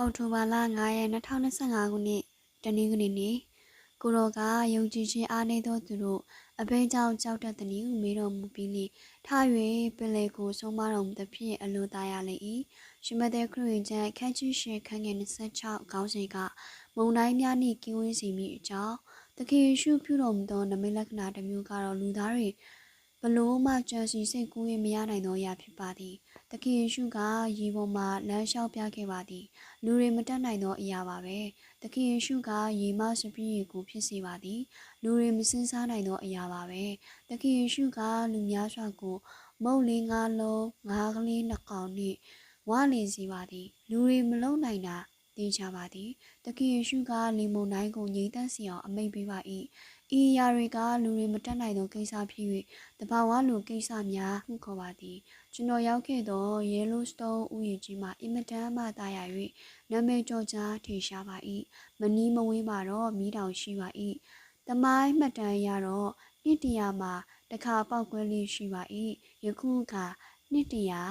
အောက်တိုဘာလ9ရက်2025ခုနှစ်တနင်္ဂနွေနေ့ကိုရောကယုံကြည်ခြင်းအားနည်းသောသူတို့အဘိကြောင့်ကြောက်တတ်သည်ဟုမေးတော်မူပြီးလျှင်ထား၍ပင်လေကိုဆုံးမတော်မူသဖြင့်အလိုသားရလေ၏ရှမသက်ခရစ်ကျမ်းခန်းကြီးရှင်ခန်းငယ်26ခေါင်းစဉ်ကမုံတိုင်းများနှင့်ကင်းဝေးစီမိအကြောင်းသခင်ယေရှုပြုတော်မူသောနမိတ်လက္ခဏာတစ်မျိုးကတော့လူသားတွေ ဘလို့မှကြံစီစိတ်ကူးရင်မရနိုင်သောအရာဖြစ်ပါသည်။သခင်ယေရှုကရေပေါ်မှာလမ်းလျှောက်ပြခဲ့ပါသည်။လူတွေမတတ်နိုင်သောအရာပါပဲ။သခင်ယေရှုကရေမစပြည့်ရေကိုဖြစ်စေပါသည်။လူတွေမစင်းစားနိုင်သောအရာပါပဲ။သခင်ယေရှုကလူများစွာကိုမုတ်လေးငါးလုံးငါးကလေးနှစ်ကောင်နှင့်ဝါလင်စီပါသည်။လူတွေမလုံနိုင်တာသိကြပါသည်။သခင်ယေရှုကလေမုန်တိုင်းကိုငြိမ်သက်စီအောင်အမိန့်ပေးပါ၏။ ဤအရာတွေကလူတွေမတတ်နိုင်သောကိစ္စဖြစ်၍တဘာဝလူကိစ္စများဟုခေါ်ပါသည်။ကျွန်တော်ရောက်ခဲ့သော Yellowstone ဥယျာဉ်ကြီးမှာအင်မတန်မှတာယာ၍နာမည်ကျော်ကြားထင်ရှားပါ၏။မနီးမဝေးမှာတော့မီးတောင်ရှိပါ၏။တမိုင်းမှတ်တမ်းရတော့နှစ်တရာမှာတစ်ခါပောက်ကွဲလေးရှိပါ၏။ယခုအခါနှစ်တရာ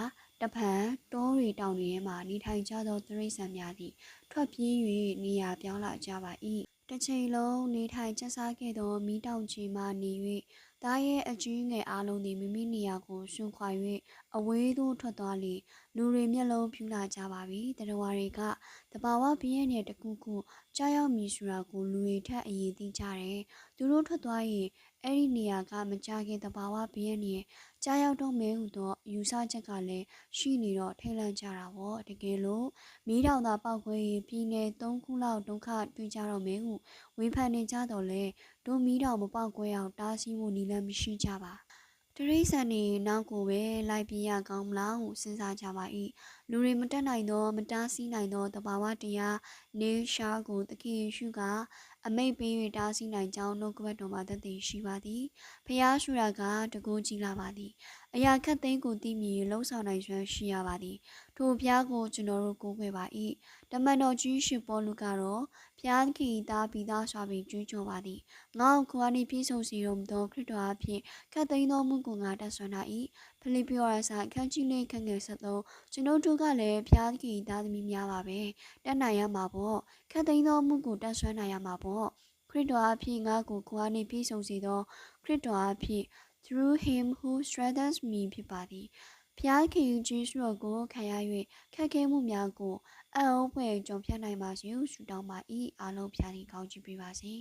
တဖန်တောတွေတောင်တွေထဲမှာနေထိုင်ကြသောတိရစ္ဆာန်များသည်ထွက်ပြေး၍နေရာပြောင်းလာကြပါ၏ တစ်ချိန်လုံးနေထိုင်ကျဆားခဲ့သောမိတောင်ကြီးမှနေ၍သားရဲ့အကြီးငယ်အားလုံးသည်မိမိနေရာကိုဆွန့်ခွာ၍အဝေးသို့ထွက်သွားလေလူတွေမျက်လုံးဖြူလာကြပါပြီတရဝါတွေကတဘာဝဘင်းရဲ့တခုခုကြားရောက်မည်ဆိုတာကိုလူတွေထက်အရေးသိကြတယ်သူတို့ထွက်သွားရင်အဲ့ဒီနေရာကမကြခင်တဘာဝဘင်းရဲ့ကြားရောက်တော့မဲဟုသောယူဆချက်ကလည်းရှိနေတော့ထိတ်လန့်ကြတာပေါ့တကယ်လို့မီးတောင်သာပောက်ခွဲရင်ပြည်နယ်၃ခုလောက်ဒုက္ခတွေ့ကြတော့မဲဟုဝေဖန်နေကြတော့လဲဒိုမီးတောင်မပောက်ခွဲအောင်တားဆီးဖို့နည်းလမ်းမရှိကြပါတရိษံနေနောက်ကိုပဲလိုက်ပြရကောင်းမလားဟုစဉ်းစားကြပါ၏လူတွေမတက်နိုင်သော မတားဆီးနိုင်သောတဘာဝတရားနေရှားကိုသခင်ယေရှုက အမိတ်ပေး၍တားဆီးနိုင်ကြောင်းနှုတ်ကပတ်တော်မှာသက်သေရှိပါသည်ဖျားရှုရာကတကူကြီးလာပါသည်အရာခတ်သိမ်းကိုသိမြင်လှုံ့ဆော်နိုင်စွမ်းရှိရပါသည်ထိုဖျားကိုကျွန်တော်တို့ကိုးကွယ်ပါ၏တမန်တော်ကြီးရှင်ပေါလုကတော့ဖျားသခင်သားပြီးသားစွာပင်ကြွေးကြော်ပါသည်ငါ့ကိုခွာနေပြည့်စုံစီတော်မူသောခရစ်တော်အဖြစ်ခတ်သိမ်းသောမှုကိုငါတတ်ဆွမ်း၏ဖိလိပ္ပိဩရစာအခန်းကြီးလေးခန်းငယ်73ကျွန်ုပ်တို့ကလည်းဖျားသခင်သားသမီးများပါပဲတတ်နိုင်ရမှာပေါ့ခတ်သိမ်းသောမှုကိုတတ်ဆွမ်းနိုင်ရမှာပေါ့ခရစ်တော်အဖြစ်ငါ့ကိုခွာနေပြည့်စုံစေသောခရစ်တော်အဖြစ် through him who strengthens me ဖြစ်ပါသည်ဖျားခင်ကြီးစုတော်ကိုခံရ၍ခက်ခဲမှုများကိုအံ့ဩဖွယ်ကြုံပြနိုင်ပါစေဟုဆုတောင်းပါ၏အားလုံးဖျားခင်ကောင်းချီးပေးပါစေ